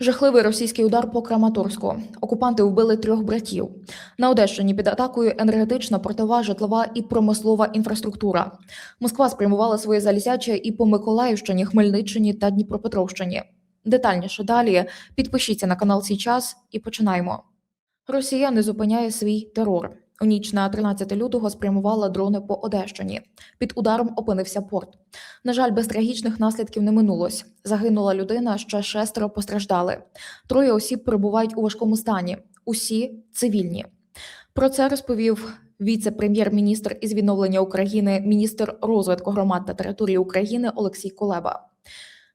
Жахливий російський удар по Краматорську. Окупанти вбили трьох братів. На Одещині під атакою енергетична, портова, житлова і промислова інфраструктура. Москва спрямувала своє залізяче і по Миколаївщині, Хмельниччині та Дніпропетровщині. Детальніше далі підпишіться на канал «Сій час» і починаємо. Росія не зупиняє свій терор. У ніч на 13 лютого спрямувала дрони по Одещині. Під ударом опинився порт. На жаль, без трагічних наслідків не минулось. Загинула людина, ще шестеро постраждали. Троє осіб перебувають у важкому стані. Усі цивільні. Про це розповів віце-прем'єр-міністр із відновлення України, міністр розвитку громад та території України Олексій Кулеба.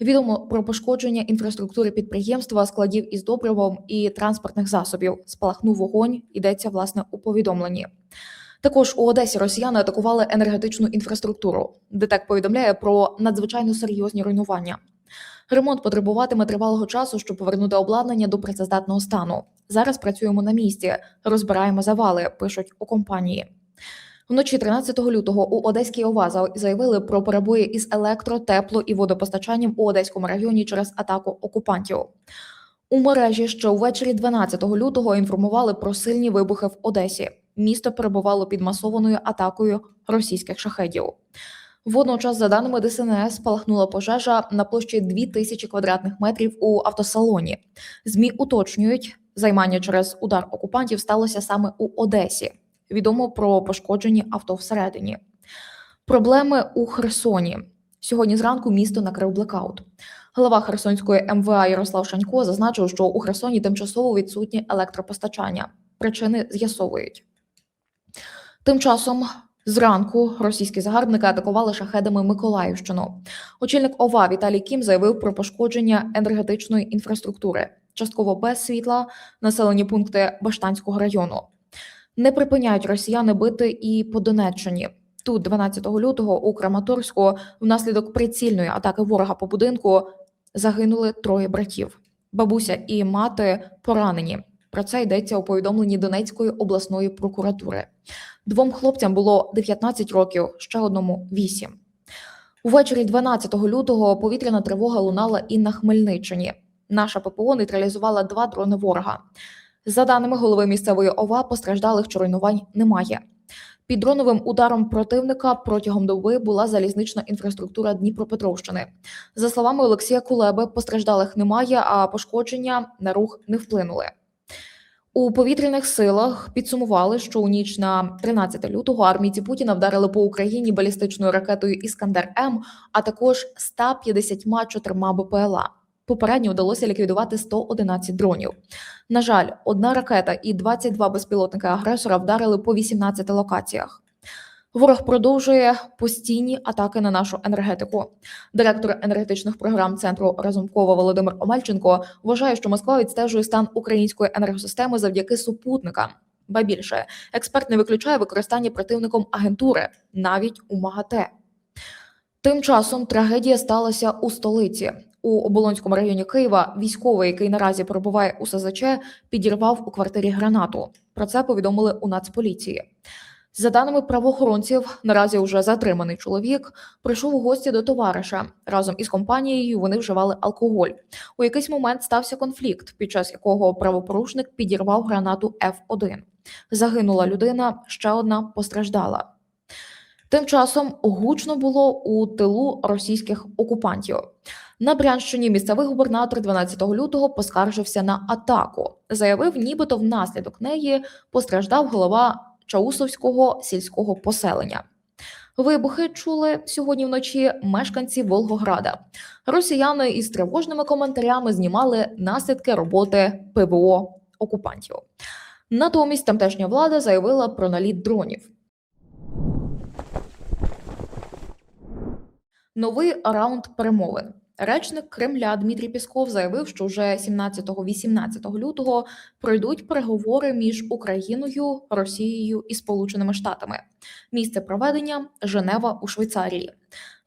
Відомо про пошкодження інфраструктури підприємства, складів із добривом і транспортних засобів. Спалахнув вогонь, йдеться власне у повідомленні. Також у Одесі росіяни атакували енергетичну інфраструктуру. ДТЕК повідомляє про надзвичайно серйозні руйнування. Ремонт потребуватиме тривалого часу, щоб повернути обладнання до працездатного стану. Зараз працюємо на місці, розбираємо завали, пишуть у компанії. Вночі 13 лютого у Одеській ОВАЗА заявили про перебої із електро, тепло і водопостачанням у Одеському районі через атаку окупантів. У мережі ще увечері 12 лютого інформували про сильні вибухи в Одесі. Місто перебувало під масованою атакою російських шахедів. Водночас, за даними ДСНС, спалахнула пожежа на площі 2000 квадратних метрів у автосалоні. ЗМІ уточнюють, займання через удар окупантів сталося саме у Одесі. Відомо про пошкоджені авто всередині. Проблеми у Херсоні. Сьогодні зранку місто накрив блекаут. Голова Херсонської МВА Ярослав Шанько зазначив, що у Херсоні тимчасово відсутнє електропостачання. Причини з'ясовують. Тим часом зранку російські загарбники атакували шахедами Миколаївщину. Очільник ОВА Віталій Кім заявив про пошкодження енергетичної інфраструктури, частково без світла, населені пункти Баштанського району. Не припиняють росіяни бити і по Донеччині. Тут, 12 лютого, у Краматорську, внаслідок прицільної атаки ворога по будинку загинули троє братів. Бабуся і мати поранені. Про це йдеться у повідомленні Донецької обласної прокуратури. Двом хлопцям було 19 років, ще одному 8. Увечері 12 лютого повітряна тривога лунала і на Хмельниччині. Наша ППО нейтралізувала два дрони ворога. За даними голови місцевої ОВА, постраждалих чи руйнувань немає. Під дроновим ударом противника протягом доби була залізнична інфраструктура Дніпропетровщини. За словами Олексія Кулеби, постраждалих немає, а пошкодження на рух не вплинули. У повітряних силах підсумували, що у ніч на 13 лютого армійці Путіна вдарили по Україні балістичною ракетою Іскандер М, а також 154 БПЛА. Попередньо вдалося ліквідувати 111 дронів. На жаль, одна ракета і 22 безпілотники агресора вдарили по 18 локаціях. Ворог продовжує постійні атаки на нашу енергетику. Директор енергетичних програм центру Разумкова Володимир Омельченко вважає, що Москва відстежує стан української енергосистеми завдяки супутникам. Ба більше, експерт не виключає використання противником агентури навіть у МАГАТЕ. Тим часом трагедія сталася у столиці. У Оболонському районі Києва військовий, який наразі перебуває у СЗЧ, підірвав у квартирі гранату. Про це повідомили у Нацполіції. За даними правоохоронців, наразі вже затриманий чоловік прийшов у гості до товариша. Разом із компанією вони вживали алкоголь. У якийсь момент стався конфлікт, під час якого правопорушник підірвав гранату F1. Загинула людина, ще одна постраждала. Тим часом гучно було у тилу російських окупантів. На Брянщині місцевий губернатор 12 лютого поскаржився на атаку. Заявив, нібито внаслідок неї постраждав голова Чаусовського сільського поселення. Вибухи чули сьогодні вночі мешканці Волгограда. Росіяни із тривожними коментарями знімали наслідки роботи ПВО окупантів. Натомість тамтешня влада заявила про наліт дронів. Новий раунд перемовин. Речник Кремля Дмитрій Пісков заявив, що вже 17-18 лютого пройдуть переговори між Україною, Росією і Сполученими Штатами. Місце проведення Женева у Швейцарії.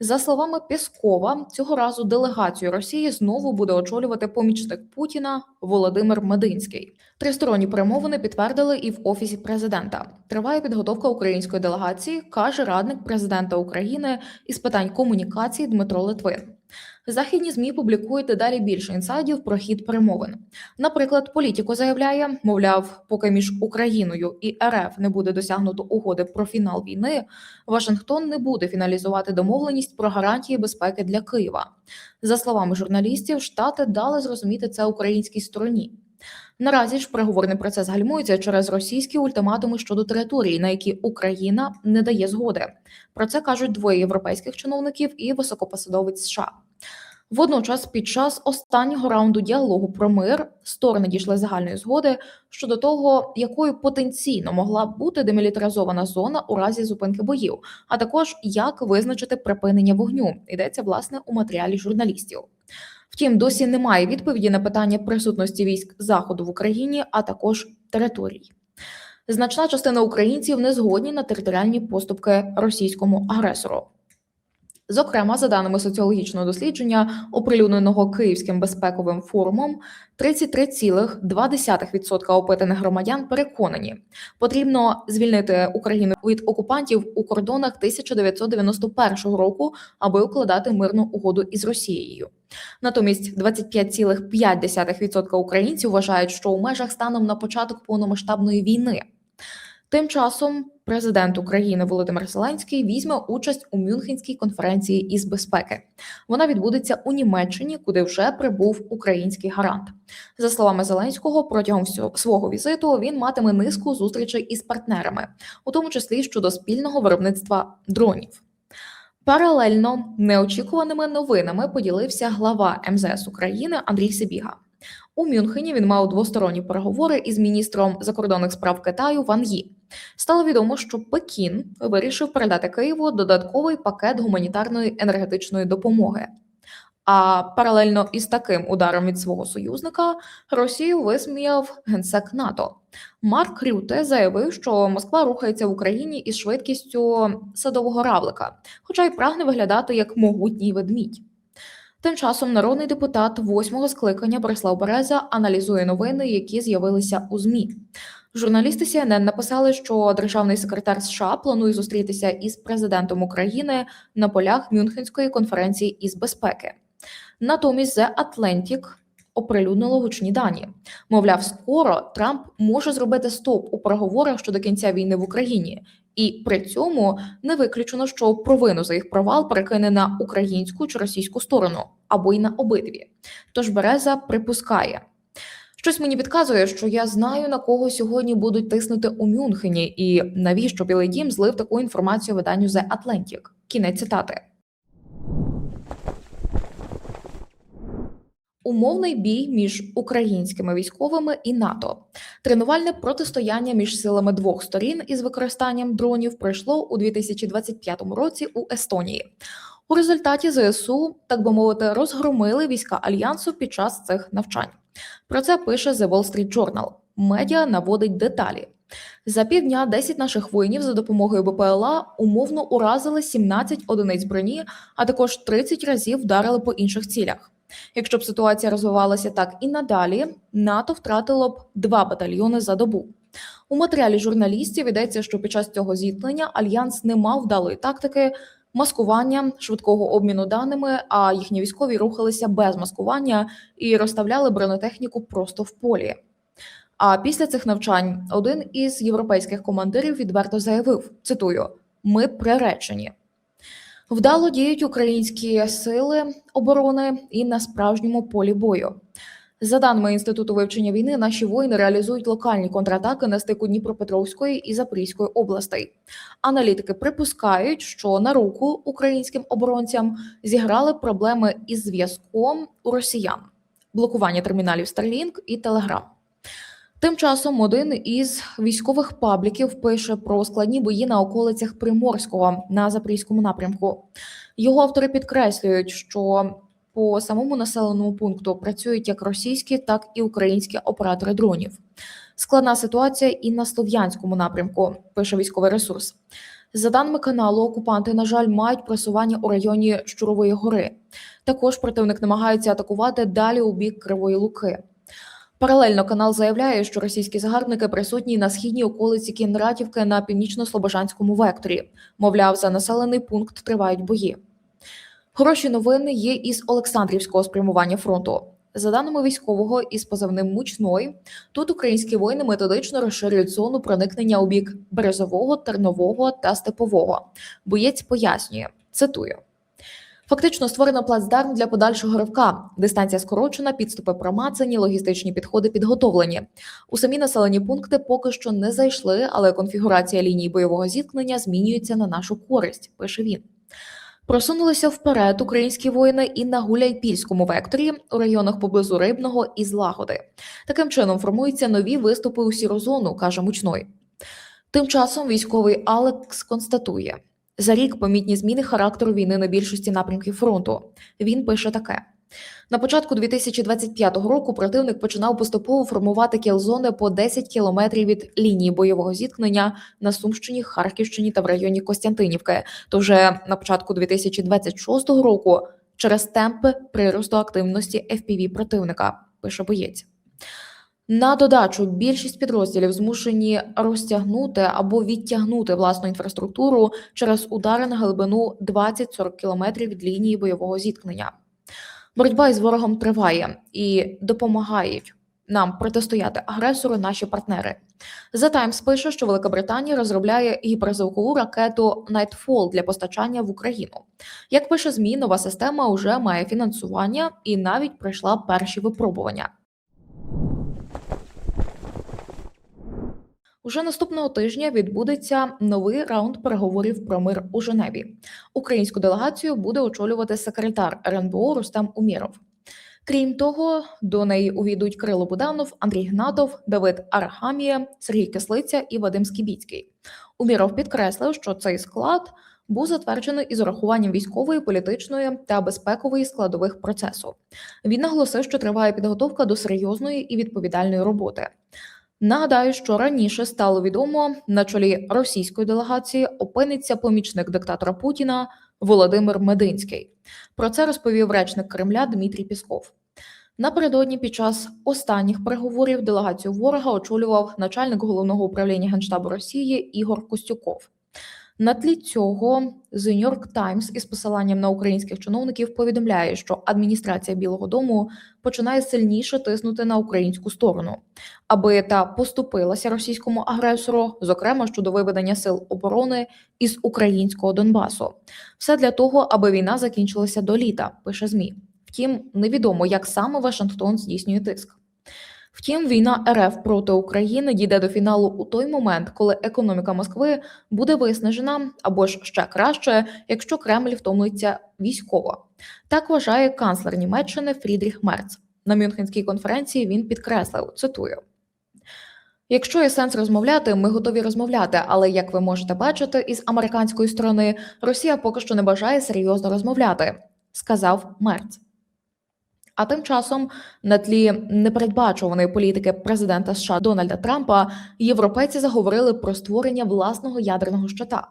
За словами Піскова, цього разу делегацію Росії знову буде очолювати помічник Путіна Володимир Мединський. Тристоронні перемовини підтвердили і в офісі президента. Триває підготовка української делегації, каже радник президента України із питань комунікації Дмитро Литвин. Західні змі публікують дедалі більше інсайдів про хід перемовин. Наприклад, політико заявляє, мовляв, поки між Україною і РФ не буде досягнуто угоди про фінал війни, Вашингтон не буде фіналізувати домовленість про гарантії безпеки для Києва. За словами журналістів, штати дали зрозуміти це українській стороні. Наразі ж переговорний процес гальмується через російські ультиматуми щодо території, на які Україна не дає згоди. Про це кажуть двоє європейських чиновників і високопосадовець США. Водночас, під час останнього раунду діалогу про мир сторони дійшли загальної згоди щодо того, якою потенційно могла бути демілітаризована зона у разі зупинки боїв, а також як визначити припинення вогню. Йдеться власне у матеріалі журналістів. Втім, досі немає відповіді на питання присутності військ заходу в Україні, а також територій. Значна частина українців не згодні на територіальні поступки російському агресору. Зокрема, за даними соціологічного дослідження, оприлюдненого Київським безпековим форумом, 33,2% опитаних громадян переконані, потрібно звільнити Україну від окупантів у кордонах 1991 року, аби укладати мирну угоду із Росією. Натомість 25,5% українців вважають, що у межах станом на початок повномасштабної війни. Тим часом президент України Володимир Зеленський візьме участь у Мюнхенській конференції із безпеки. Вона відбудеться у Німеччині, куди вже прибув український гарант. За словами Зеленського, протягом свого візиту він матиме низку зустрічей із партнерами, у тому числі щодо спільного виробництва дронів. Паралельно неочікуваними новинами поділився глава МЗС України Андрій Сибіга. У Мюнхені він мав двосторонні переговори із міністром закордонних справ Китаю Ван Ї. Стало відомо, що Пекін вирішив передати Києву додатковий пакет гуманітарної енергетичної допомоги. А паралельно із таким ударом від свого союзника Росію висміяв генсек НАТО. Марк Рюте заявив, що Москва рухається в Україні із швидкістю садового равлика, хоча й прагне виглядати як могутній ведмідь. Тим часом народний депутат восьмого скликання Борислав Береза аналізує новини, які з'явилися у змі. Журналісти CNN написали, що державний секретар США планує зустрітися із президентом України на полях Мюнхенської конференції із безпеки. Натомість The Atlantic оприлюднило гучні дані. Мовляв, скоро Трамп може зробити стоп у переговорах щодо кінця війни в Україні, і при цьому не виключено, що провину за їх провал перекине на українську чи російську сторону або й на обидві. Тож Береза припускає. Щось мені підказує, що я знаю на кого сьогодні будуть тиснути у Мюнхені, і навіщо Білий Дім злив таку інформацію виданню The Atlantic. Кінець цитати. Умовний бій між українськими військовими і НАТО. Тренувальне протистояння між силами двох сторін із використанням дронів пройшло у 2025 році у Естонії. У результаті ЗСУ, так би мовити, розгромили війська альянсу під час цих навчань. Про це пише The Wall Street Journal. Медіа наводить деталі. За півдня 10 наших воїнів за допомогою БПЛА умовно уразили 17 одиниць броні, а також 30 разів вдарили по інших цілях. Якщо б ситуація розвивалася так і надалі, НАТО втратило б два батальйони за добу. У матеріалі журналістів йдеться, що під час цього зіткнення альянс не мав вдалої тактики маскування швидкого обміну даними, а їхні військові рухалися без маскування і розставляли бронетехніку просто в полі. А після цих навчань один із європейських командирів відверто заявив: цитую: ми приречені. Вдало діють українські сили оборони і на справжньому полі бою. За даними інституту вивчення війни, наші воїни реалізують локальні контратаки на стику Дніпропетровської і Запорізької областей. Аналітики припускають, що на руку українським оборонцям зіграли проблеми із зв'язком у росіян, блокування терміналів Starlink і Telegram. Тим часом один із військових пабліків пише про складні бої на околицях Приморського на запорізькому напрямку. Його автори підкреслюють, що по самому населеному пункту працюють як російські, так і українські оператори дронів. Складна ситуація і на слов'янському напрямку, пише військовий ресурс. За даними каналу, окупанти, на жаль, мають просування у районі Щурової гори. Також противник намагається атакувати далі у бік Кривої Луки. Паралельно канал заявляє, що російські загарбники присутні на східній околиці Кінратівки на північно-слобожанському векторі. Мовляв, за населений пункт тривають бої. Хороші новини є із Олександрівського спрямування фронту. За даними військового із позивним Мучной, тут українські воїни методично розширюють зону проникнення у бік березового, тернового та степового. Боєць пояснює, цитую. Фактично створено плацдарм для подальшого ривка. Дистанція скорочена, підступи промацані, логістичні підходи підготовлені. У самі населені пункти поки що не зайшли, але конфігурація ліній бойового зіткнення змінюється на нашу користь. Пише він. Просунулися вперед українські воїни і на Гуляйпільському векторі у районах поблизу Рибного і Злагоди. Таким чином формуються нові виступи у сіру зону, каже Мучной. Тим часом військовий Алекс констатує: за рік помітні зміни характеру війни на більшості напрямків фронту. Він пише таке. На початку 2025 року противник починав поступово формувати кілзони по 10 кілометрів від лінії бойового зіткнення на Сумщині, Харківщині та в районі Костянтинівки. То вже на початку 2026 року через темпи приросту активності FPV противника, пише боєць. На додачу більшість підрозділів змушені розтягнути або відтягнути власну інфраструктуру через удари на глибину 20-40 кілометрів від лінії бойового зіткнення. Боротьба із ворогом триває і допомагають нам протистояти агресору наші партнери. The Times пише, що Великобританія розробляє гіперзвукову ракету Nightfall для постачання в Україну. Як пише ЗМІ, нова система вже має фінансування і навіть пройшла перші випробування. Уже наступного тижня відбудеться новий раунд переговорів про мир у Женеві. Українську делегацію буде очолювати секретар РНБО Рустем Уміров. Крім того, до неї увійдуть Кирило Буданов, Андрій Гнатов, Давид Арахамія, Сергій Кислиця і Вадим Скібіцький. Уміров підкреслив, що цей склад був затверджений із урахуванням військової, політичної та безпекової складових процесу. Він наголосив, що триває підготовка до серйозної і відповідальної роботи. Нагадаю, що раніше стало відомо, на чолі російської делегації опиниться помічник диктатора Путіна Володимир Мединський. Про це розповів речник Кремля Дмитрій Пісков. Напередодні під час останніх переговорів делегацію ворога очолював начальник головного управління генштабу Росії Ігор Костюков. На тлі цього The New York Times із посиланням на українських чиновників повідомляє, що адміністрація Білого Дому починає сильніше тиснути на українську сторону, аби та поступилася російському агресору, зокрема щодо виведення сил оборони із українського Донбасу. Все для того, аби війна закінчилася до літа, пише змі. Втім, невідомо, як саме Вашингтон здійснює тиск. Втім, війна РФ проти України дійде до фіналу у той момент, коли економіка Москви буде виснажена, або ж ще краще, якщо Кремль втомиться військово. Так вважає канцлер Німеччини Фрідріх Мерц. На Мюнхенській конференції він підкреслив цитую. Якщо є сенс розмовляти, ми готові розмовляти. Але як ви можете бачити, із американської сторони Росія поки що не бажає серйозно розмовляти, сказав Мерц. А тим часом, на тлі непередбачуваної політики президента США Дональда Трампа, європейці заговорили про створення власного ядерного щита.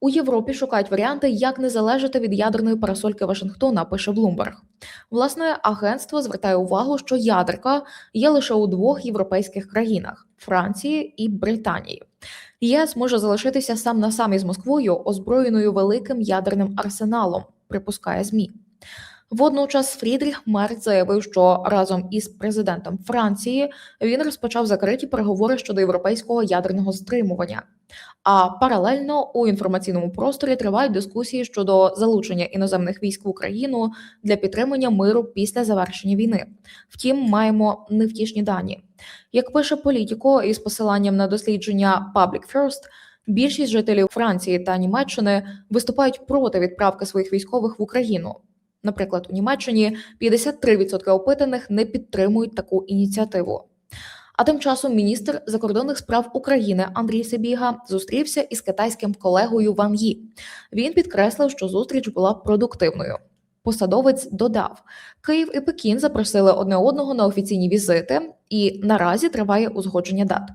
У Європі шукають варіанти, як не залежати від ядерної парасольки Вашингтона. Пише Блумберг. Власне, агентство звертає увагу, що ядерка є лише у двох європейських країнах Франції і Британії. ЄС може залишитися сам на сам із Москвою, озброєною великим ядерним арсеналом. Припускає змі. Водночас Фрідріх Мерц заявив, що разом із президентом Франції він розпочав закриті переговори щодо європейського ядерного стримування. А паралельно у інформаційному просторі тривають дискусії щодо залучення іноземних військ в Україну для підтримання миру після завершення війни. Втім, маємо невтішні дані. Як пише політико із посиланням на дослідження Public First, більшість жителів Франції та Німеччини виступають проти відправки своїх військових в Україну. Наприклад, у Німеччині 53% опитаних не підтримують таку ініціативу. А тим часом міністр закордонних справ України Андрій Сибіга зустрівся із китайським колегою Ван Ї. Він підкреслив, що зустріч була продуктивною. Посадовець додав, Київ і Пекін запросили одне одного на офіційні візити, і наразі триває узгодження дат.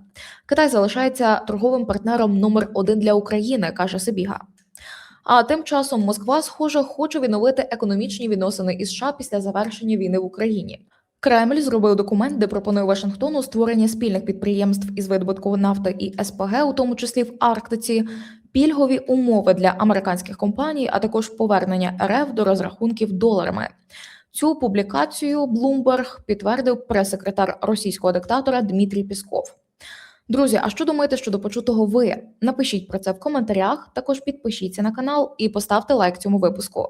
Китай залишається торговим партнером номер один для України, каже Сибіга. А тим часом Москва, схоже, хоче відновити економічні відносини із США після завершення війни в Україні. Кремль зробив документ, де пропонує Вашингтону створення спільних підприємств із видобутку нафти і СПГ, у тому числі в Арктиці. пільгові умови для американських компаній, а також повернення РФ до розрахунків доларами. Цю публікацію Bloomberg підтвердив прес-секретар російського диктатора Дмитрій Пісков. Друзі, а що думаєте щодо почутого ви? Напишіть про це в коментарях. Також підпишіться на канал і поставте лайк цьому випуску.